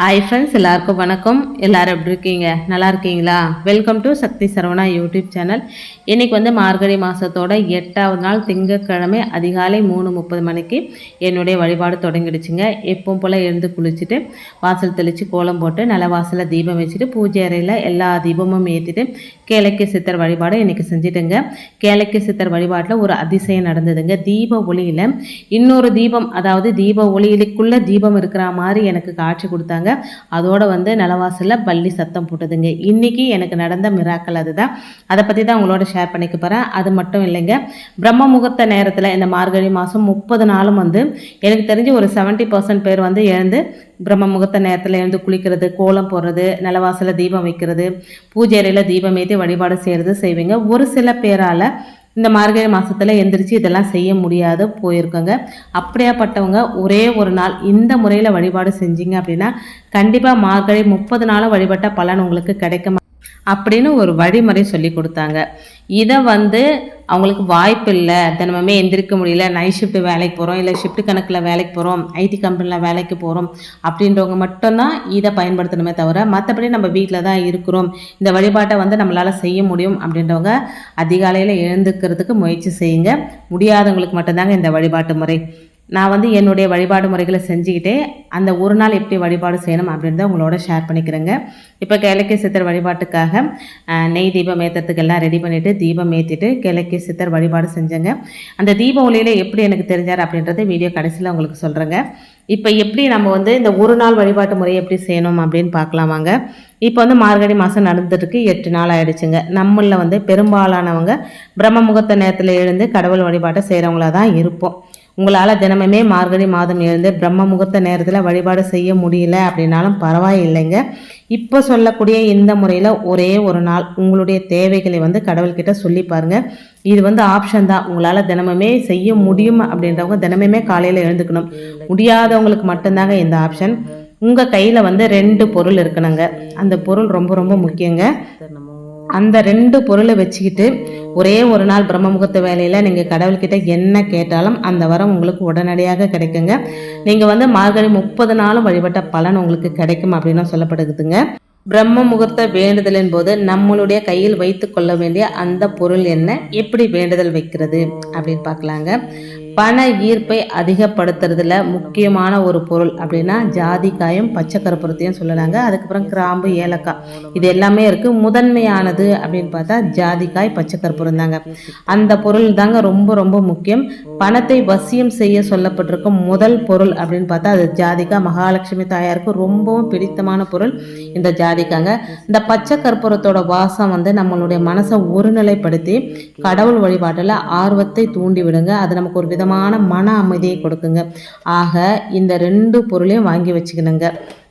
Hi friends எல்லாருக்கும் வணக்கம். எல்லாரும் எப்படி இருக்கீங்க? நல்லா இருக்கீங்களா? Welcome to Shakti Saravana YouTube channel. இன்றைக்கி வந்து மார்கழி மாதத்தோட எட்டாவது நாள் திங்கட்கிழமை அதிகாலை மூணு முப்பது மணிக்கு என்னுடைய வழிபாடு தொடங்கிடுச்சுங்க. எப்பவும் போல் எழுந்து குளிச்சுட்டு வாசல் தெளித்து கோலம் போட்டு நல்ல வாசலில் தீபம் வச்சுட்டு பூஜை அறையில் எல்லா தீபமும் ஏற்றிட்டு கேளைக்கு சித்தர் வழிபாடு இன்றைக்கி செஞ்சுட்டுங்க. கேளைக்கு சித்தர் வழிபாட்டில் ஒரு அதிசயம் நடந்ததுங்க. தீப ஒளியில் இன்னொரு தீபம் அதாவது தீப ஒளியிலுக்குள்ளே தீபம் இருக்கிற மாதிரி எனக்கு காட்சி கொடுத்தாங்க. அதோட வந்து நிலவாசலில் பள்ளி சத்தம் போட்டதுங்க. இன்றைக்கி எனக்கு நடந்த மிராக்கள் அதுதான். அதை பற்றி தான் உங்களோட ஷேர் பண்ணிக்க போகிறேன் அது மட்டும் இல்லைங்க. பிரம்ம முகூர்த்த நேரத்தில் இந்த மார்கழி மாதம் முப்பது நாளும் வந்து எனக்கு தெரிஞ்சு ஒரு 70% பர்சன்ட் பேர் வந்து எழுந்து பிரம்ம முகூர்த்த நேரத்தில் எழுந்து குளிக்கிறது கோலம் போடுறது நிலவாசலில் தீபம் வைக்கிறது பூஜை அறையில் தீபம் ஏற்றி வழிபாடு செய்கிறது செய்வீங்க. ஒரு சில பேரால் இந்த மார்கழி மாதத்தில் எந்திரிச்சு இதெல்லாம் செய்ய முடியாது போயிருக்கோங்க. அப்படியாப்பட்டவங்க ஒரே ஒரு நாள் இந்த முறையில் வழிபாடு செஞ்சீங்க அப்படின்னா கண்டிப்பாக மார்கழி முப்பது நாளும் வழிபட்ட பலன் உங்களுக்கு கிடைக்கும் அப்படின்னு ஒரு வழிமுறை சொல்லி கொடுத்தாங்க. இதை வந்து அவங்களுக்கு வாய்ப்பு இல்லை. தினமுமே எந்திரிக்க முடியல. நைட் ஷிஃப்ட் வேலைக்கு போகிறோம் இல்லை ஷிஃப்ட் கணக்கில் வேலைக்கு போகிறோம் ஐடி கம்பெனியில் வேலைக்கு போகிறோம் அப்படின்றவங்க மட்டும்தான் இதை பயன்படுத்தணுமே தவிர மற்றபடி நம்ம வீட்டில் தான் இருக்கிறோம். இந்த வழிபாட்டை வந்து நம்மளால் செய்ய முடியும் அப்படின்றவங்க அதிகாலையில் எழுந்துக்கிறதுக்கு முயற்சி செய்யுங்க. முடியாதவங்களுக்கு மட்டும்தாங்க இந்த வழிபாட்டு முறை. நான் வந்து என்னுடைய வழிபாடு முறைகளை செஞ்சுக்கிட்டே அந்த ஒரு நாள் எப்படி வழிபாடு செய்யணும் அப்படின்றத உங்களோட ஷேர் பண்ணிக்கிறேங்க. இப்போ கிழக்கே சித்தர் வழிபாட்டுக்காக நெய் தீபம் ஏற்றுறதுக்கு எல்லாம் ரெடி பண்ணிவிட்டு தீபம் ஏற்றிட்டு கிழக்கே சித்தர் வழிபாடு செஞ்சேங்க. அந்த தீப ஒளியில் எப்படி எனக்கு தெரிஞ்சார் அப்படின்றத வீடியோ கடைசியில் உங்களுக்கு சொல்கிறேங்க இப்போ எப்படி நம்ம வந்து இந்த ஒரு நாள் வழிபாட்டு முறையை எப்படி செய்யணும் அப்படின்னு பார்க்கலாம் வாங்க இப்போ வந்து மார்கழி மாதம் நடந்துட்டுருக்கு எட்டு நாள் ஆயிடுச்சுங்க. நம்மளில் வந்து பெரும்பாலானவங்க பிரம்ம முகூர்த்த நேரத்தில் எழுந்து கடவுள் வழிபாட்டை செய்கிறவங்களா தான் இருப்போம். உங்களால் தினமுமே மார்கழி மாதம் எழுந்து பிரம்ம முகூர்த்த நேரத்தில் வழிபாடு செய்ய முடியல அப்படின்னாலும் பரவாயில்லைங்க. இப்போ சொல்லக்கூடிய இந்த முறையில் ஒரே ஒரு நாள் உங்களுடைய தேவைகளை வந்து கடவுள்கிட்ட சொல்லி பாருங்கள் இது வந்து ஆப்ஷன் தான். உங்களால் தினமுமே செய்ய முடியும் அப்படின்றவங்க தினமுமே காலையில் எழுந்துக்கணும். முடியாதவங்களுக்கு மட்டும்தாங்க இந்த ஆப்ஷன் உங்கள் கையில் வந்து ரெண்டு பொருள் இருக்கணுங்க. அந்த பொருள் ரொம்ப ரொம்ப முக்கியங்க. அந்த ரெண்டு பொருளை வச்சுக்கிட்டு ஒரே ஒரு நாள் பிரம்மமுகத்த வேலையில் நீங்கள் கடவுள்கிட்ட என்ன கேட்டாலும் அந்த வரம் உங்களுக்கு உடனடியாக கிடைக்குங்க. நீங்கள் வந்து மார்கழி முப்பது நாளும் வழிபட்ட பலன் உங்களுக்கு கிடைக்கும் அப்படின்னு சொல்லப்படுதுங்க. பிரம்ம முகூர்த்த வேண்டுதலின் போது நம்மளுடைய கையில் வைத்து கொள்ள வேண்டிய அந்த பொருள் என்ன? எப்படி வேண்டுதல் வைக்கிறது? அப்படின்னு பார்க்கலாங்க. பண ஈர்ப்பை அதிகப்படுத்துறதுல முக்கியமான ஒரு பொருள் அப்படின்னா ஜாதிக்காயும் பச்சை கருப்புரத்தையும் சொல்லலாங்க. அதுக்கப்புறம் கிராம்பு ஏலக்காய். இது எல்லாமே இருக்கு. முதன்மையானது அப்படின்னு பார்த்தா ஜாதிக்காய் பச்சை கற்பூரம் தாங்க. அந்த பொருள் தாங்க ரொம்ப ரொம்ப முக்கியம். பணத்தை வசியம் செய்ய சொல்லப்பட்டிருக்கும் முதல் பொருள் அப்படின்னு பார்த்தா அது ஜாதிக்காய் மகாலட்சுமி தாயாருக்கு ரொம்பவும் பிடித்தமான பொருள் இந்த ஜாதிக்காங்க இந்த பச்சை கற்பூரத்தோட வாசம் வந்து நம்மளுடைய மனசை ஒருநிலைப்படுத்தி கடவுள் வழிபாட்டில் ஆர்வத்தை தூண்டி விடுங்க அது நமக்கு ஒரு விதமான மன அமைதியை கொடுக்குங்க. ஆக இந்த ரெண்டு பொருளையும் வாங்கி வச்சுக்கணுங்க.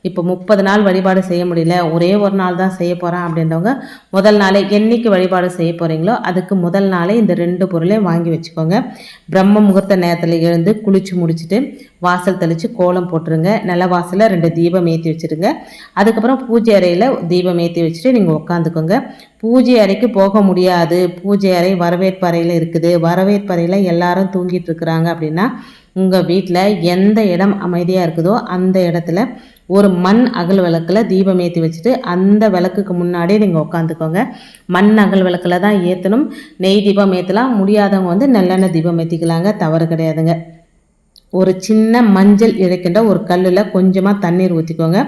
இப்போ முப்பது நாள் வழிபாடு செய்ய முடியல ஒரே ஒரு நாள் தான் செய்ய போகிறேன் அப்படின்றவங்க முதல் நாளே என்னைக்கு வழிபாடு செய்ய போகிறீங்களோ அதுக்கு முதல் நாளே இந்த ரெண்டு பொருளையும் வாங்கி வச்சுக்கோங்க. பிரம்ம முகூர்த்த நேரத்தில் எழுந்து குளிச்சு முடிச்சுட்டு வாசல் தெளித்து கோலம் போட்டுருங்க. நல்ல வாசலில் ரெண்டு தீபம் ஏற்றி வச்சுருங்க. அதுக்கப்புறம் பூஜை அறையில் தீபம் ஏற்றி வச்சுட்டு நீங்கள் உட்காந்துக்கோங்க பூஜை அறைக்கு போக முடியாது. பூஜை அறை வரவேற்பு அறையில் இருக்குது. வரவேற்பு அறையில் எல்லாரும் தூங்கிட்டு இருக்கிறாங்க அப்படின்னா உங்கள் வீட்டில் எந்த இடம் அமைதியாக இருக்குதோ அந்த இடத்துல ஒரு மண் அகல் விளக்கில் தீபம் ஏற்றி வச்சுட்டு அந்த விளக்குக்கு முன்னாடியே நீங்கள் உட்காந்துக்கோங்க மண் அகல் விளக்கில் தான் ஏற்றணும் நெய் தீபம் ஏற்றலாம் முடியாதவங்க வந்து நல்லெண்ணெய் தீபம் ஏற்றிக்கலாங்க தவறு கிடையாதுங்க. ஒரு சின்ன மஞ்சள் இழைக்கின்ற ஒரு கல்லில் கொஞ்சமாக தண்ணீர் ஊற்றிக்கோங்க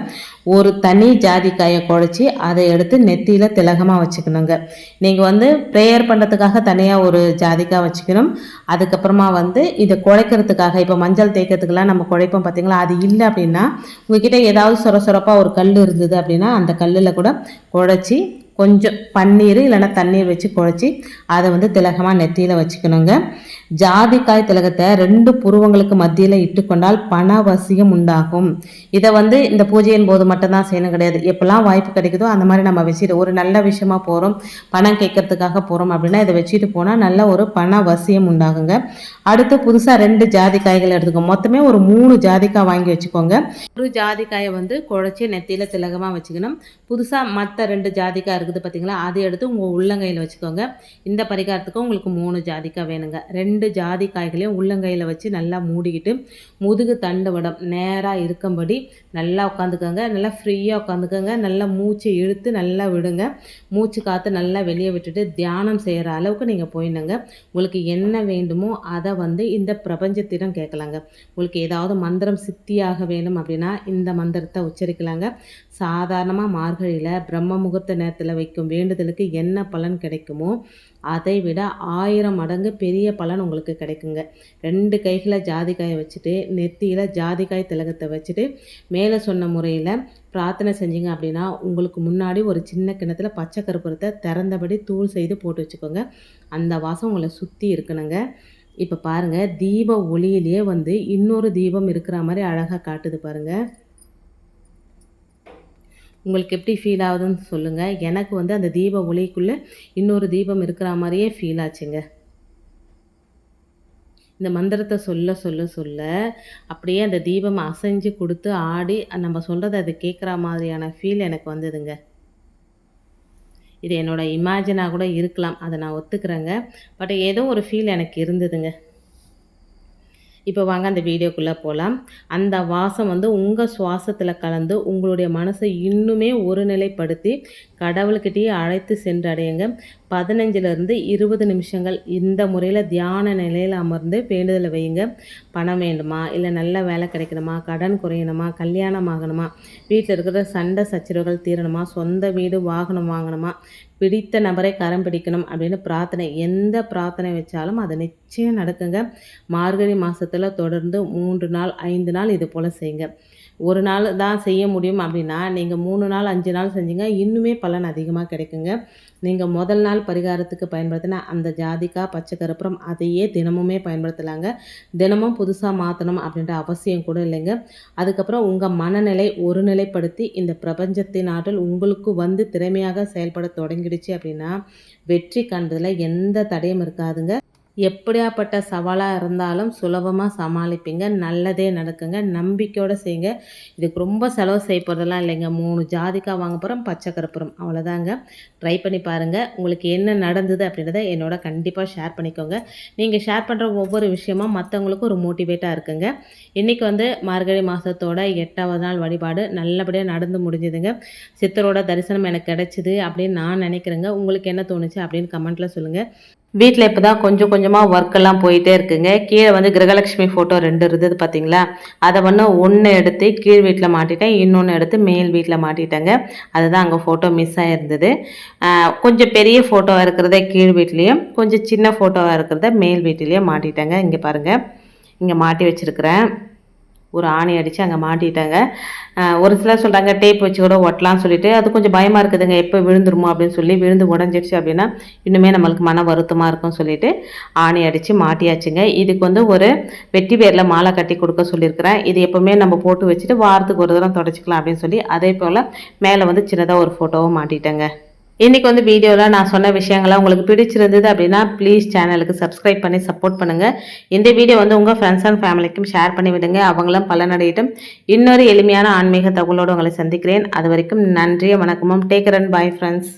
ஒரு தனி ஜாதிக்காயை குழச்சி அதை எடுத்து நெத்தியில் திலகமாக வச்சுக்கணுங்க. நீங்கள் வந்து ப்ரேயர் பண்ணுறதுக்காக தனியாக ஒரு ஜாதிக்காய் வச்சுக்கணும். அதுக்கப்புறமா வந்து இதை குழைக்கிறதுக்காக இப்போ மஞ்சள் தேய்க்கிறதுக்கெல்லாம் நம்ம குழைப்போம் பார்த்தீங்களா அது இல்லை அப்படின்னா உங்ககிட்ட ஏதாவது சொர சொரப்பாக ஒரு கல் இருந்தது அப்படின்னா அந்த கல்லில் கூட குழச்சி கொஞ்சம் பன்னீர் இல்லைன்னா தண்ணீர் வச்சு குழச்சி அதை வந்து திலகமாக நெத்தியில் வச்சுக்கணுங்க. ஜாதிக்காய் திலகத்தை ரெண்டு புருவங்களுக்கு மத்தியில் இட்டுக்கொண்டால் பண வசியம் உண்டாகும். இதை வந்து இந்த பூஜையின் போது மட்டும்தான் செய்யணும் கிடையாது. எப்பெல்லாம் வாய்ப்பு கிடைக்குதோ அந்த மாதிரி நம்ம வச்சுட்டு ஒரு நல்ல விஷயமா போகிறோம் பணம் கேட்கறதுக்காக போகிறோம் அப்படின்னா இதை வச்சுட்டு போனால் நல்ல ஒரு பண வசியம் உண்டாகுங்க. அடுத்து புதுசாக ரெண்டு ஜாதிக்காய்கள் எடுத்துக்கோ மொத்தமே ஒரு மூணு ஜாதிக்காய் வாங்கி வச்சுக்கோங்க. ஒரு ஜாதிக்காயை வந்து குழச்சி நெத்தியில் திலகமாக வச்சுக்கணும். புதுசாக மற்ற ரெண்டு ஜாதிக்காய் இருக்குது பார்த்தீங்களா அதை எடுத்து உங்கள் உள்ளங்கையில் வச்சுக்கோங்க. இந்த பரிகாரத்துக்கு உங்களுக்கு மூணு ஜாதிக்காய் வேணுங்க. ரெண்டு ரெண்டு ஜாதிக்காய்களையும் உள்ளங்கையில் வச்சு நல்லா மூடிக்கிட்டு முதுகு தண்டுவடம் நேராக இருக்கும்படி நல்லா உட்காந்துக்கோங்க நல்லா ஃப்ரீயாக உட்காந்துக்கோங்க நல்லா மூச்சு இழுத்து நல்லா விடுங்க. மூச்சு காற்று நல்லா வெளியே விட்டுட்டு தியானம் செய்கிற அளவுக்கு நீங்கள் போயிடுங்க. உங்களுக்கு என்ன வேண்டுமோ அதை வந்து இந்த பிரபஞ்சத்திடம் கேட்கலாங்க. உங்களுக்கு ஏதாவது மந்திரம் சித்தியாக வேணும் அப்படின்னா இந்த மந்திரத்தை உச்சரிக்கலாங்க. சாதாரணமாக மார்கழியில் பிரம்ம முகூர்த்த நேரத்தில் வைக்கும் வேண்டுதலுக்கு என்ன பலன் கிடைக்குமோ அதை விட ஆயிரம் மடங்கு பெரிய பலன் உங்களுக்கு கிடைக்குங்க. ரெண்டு கைகளை ஜாதிக்காயை வச்சுட்டு நெத்தியில் ஜாதிக்காய் திலகத்தை வச்சுட்டு மேலே சொன்ன முறையில் பிரார்த்தனை செஞ்சீங்க அப்படின்னா உங்களுக்கு முன்னாடி ஒரு சின்ன கிணத்துல பச்சை கருப்பூரத்தை திறந்தபடி தூள் செய்து போட்டு வச்சுக்கோங்க. அந்த வாசம் உங்களை சுற்றி இருக்கணுங்க. இப்போ பாருங்கள் தீப ஒளியிலேயே வந்து இன்னொரு தீபம் இருக்கிற மாதிரி அழகாக காட்டுது பாருங்கள் உங்களுக்கு எப்படி ஃபீல் ஆகுதுன்னு சொல்லுங்கள் எனக்கு வந்து அந்த தீப ஒளிக்குள்ளே இன்னொரு தீபம் இருக்கிற மாதிரியே ஃபீல் ஆச்சுங்க. இந்த மந்திரத்தை சொல்ல சொல்ல சொல்ல அப்படியே அந்த தீபம் அசைஞ்சு கொடுத்து ஆடி நம்ம சொல்கிறத அது கேட்குற மாதிரியான ஃபீல் எனக்கு வந்ததுங்க. இது என்னோடய இமேஜினாக கூட இருக்கலாம். அதை நான் ஒத்துக்கிறேங்க. பட் ஏதோ ஒரு ஃபீல் எனக்கு இருந்ததுங்க. இப்போ வாங்க அந்த வீடியோக்குள்ளே போகலாம் அந்த வாசம் வந்து உங்கள் சுவாசத்தில் கலந்து உங்களுடைய மனசை இன்னுமே ஒருநிலைப்படுத்தி கடவுள்கிட்டயே அழைத்து சென்றடையுங்க. பதினஞ்சிலிருந்து இருபது நிமிஷங்கள் இந்த முறையில் தியான நிலையில் அமர்ந்து வேண்டுதலை வையுங்க. பணம் வேண்டுமா? இல்லை நல்ல வேலை கிடைக்கணுமா? கடன் குறையணுமா? கல்யாணம் ஆகணுமா? வீட்டில் இருக்கிற சண்டை சச்சரவுகள் தீரணுமா? சொந்த வீடு வாகனம் வாங்கணுமா? பிடித்த நபரை கரம் பிடிக்கணும் அப்படின்னு பிரார்த்தனை. எந்த பிரார்த்தனை வச்சாலும் அது நிச்சயம் நடக்குங்க. மார்கழி மாதத்தில் தொடர்ந்து மூன்று நாள் ஐந்து நாள் இது போல் செய்யுங்க. ஒரு நாள் தான் செய்ய முடியும் அப்படின்னா நீங்கள் மூணு நாள் அஞ்சு நாள் செஞ்சீங்க இன்னுமே பலன் அதிகமாக கிடைக்குங்க. நீங்கள் முதல் நாள் பரிகாரத்துக்கு பயன்படுத்தின அந்த ஜாதிக்கா பச்சை கருப்புறம் அதையே தினமுமே பயன்படுத்தலாங்க. தினமும் புதுசாக மாற்றணும் அப்படின்ற அவசியம் கூட இல்லைங்க. அதுக்கப்புறம் உங்கள் மனநிலை ஒருநிலைப்படுத்தி இந்த பிரபஞ்சத்தின் ஆற்றல் உங்களுக்கு வந்து திறமையாக செயல்பட தொடங்கிடுச்சு அப்படின்னா வெற்றி காண்பதில் எந்த தடையும் இருக்காதுங்க. எப்படியாப்பட்ட சவாலாக இருந்தாலும் சுலபமாக சமாளிப்பீங்க நல்லதே நடக்குங்க நம்பிக்கையோடு செய்யுங்க. இதுக்கு ரொம்ப செலவு செய்ய போகிறதெல்லாம் இல்லைங்க. மூணு ஜாதிக்காய் வாங்க போகிறோம் பச்சை கருப்புறம் அவ்வளோதாங்க ட்ரை பண்ணி பாருங்கள் உங்களுக்கு என்ன நடந்தது அப்படின்றத என்னோட கண்டிப்பாக ஷேர் பண்ணிக்கோங்க. நீங்கள் ஷேர் பண்ணுற ஒவ்வொரு விஷயமும் மற்றவங்களுக்கும் ஒரு மோட்டிவேட்டாக இருக்குங்க. இன்றைக்கி வந்து மார்கழி மாதத்தோட எட்டாவது நாள் வழிபாடு நல்லபடியாக நடந்து முடிஞ்சுதுங்க. சித்தரோட தரிசனம் எனக்கு கிடச்சிது அப்படின்னு நான் நினைக்கிறேங்க. உங்களுக்கு என்ன தோணுச்சு அப்படின்னு கமெண்ட்டில் சொல்லுங்கள் வீட்டில் இப்போ தான் கொஞ்சம் கொஞ்சமாக ஒர்க்கெல்லாம் போயிட்டே இருக்குங்க. கீழே வந்து கிரகலட்சுமி ஃபோட்டோ ரெண்டு இருந்தது பார்த்தீங்களா அதை ஒன்று ஒன்று எடுத்து கீழ் வீட்டில் மாட்டிட்டேன். இன்னொன்று எடுத்து மேல் வீட்டில் மாட்டிட்டேங்க. அதுதான் அங்கே ஃபோட்டோ மிஸ் ஆகிருந்தது கொஞ்சம் பெரிய ஃபோட்டோவாக இருக்கிறத கீழ் வீட்லேயும் கொஞ்சம் சின்ன ஃபோட்டோவாக இருக்கிறத மேல் வீட்டிலையும் மாட்டிட்டேங்க. இங்கே பாருங்கள் இங்கே மாட்டி வச்சுருக்கிறேன். ஒரு ஆணி அடித்து அங்கே மாட்டிட்டாங்க. ஒரு சிலர் சொல்கிறாங்க டேப் வச்சு கூட ஒட்டலாம்னு சொல்லிட்டு. அது கொஞ்சம் பயமாக இருக்குதுங்க. எப்போ விழுந்துருமோ அப்படின்னு சொல்லி விழுந்து உடஞ்சிடுச்சு அப்படின்னா இன்னுமே நம்மளுக்கு மன வருத்தமாக இருக்கும்னு சொல்லிட்டு ஆணி அடித்து மாட்டியாச்சுங்க. இதுக்கு வந்து ஒரு வெட்டி பேரில் மாலை கட்டி கொடுக்க சொல்லியிருக்கிறேன். இது எப்போவுமே நம்ம போட்டு வச்சுட்டு வாரத்துக்கு ஒரு தரம் தொடச்சிக்கலாம் அப்படின்னு சொல்லி அதே போல் மேலே வந்து சின்னதாக ஒரு ஃபோட்டோவும் மாட்டிட்டேங்க. இன்றைக்கி வந்து வீடியோவில் நான் சொன்ன விஷயங்கள்லாம் உங்களுக்கு பிடிச்சிருந்தது அப்படின்னா ப்ளீஸ் சேனலுக்கு சப்ஸ்கிரைப் பண்ணி சப்போர்ட் பண்ணுங்கள் இந்த வீடியோ வந்து உங்கள் ஃப்ரெண்ட்ஸ் அண்ட் ஃபேமிலிக்கும் ஷேர் பண்ணி விடுங்க. அவங்களும் பலனடையட்டும். இன்னொரு எளிமையான ஆன்மீக தகவலோடு உங்களை சந்திக்கிறேன். அது வரைக்கும் நன்றிய வணக்கமும். Take run bye friends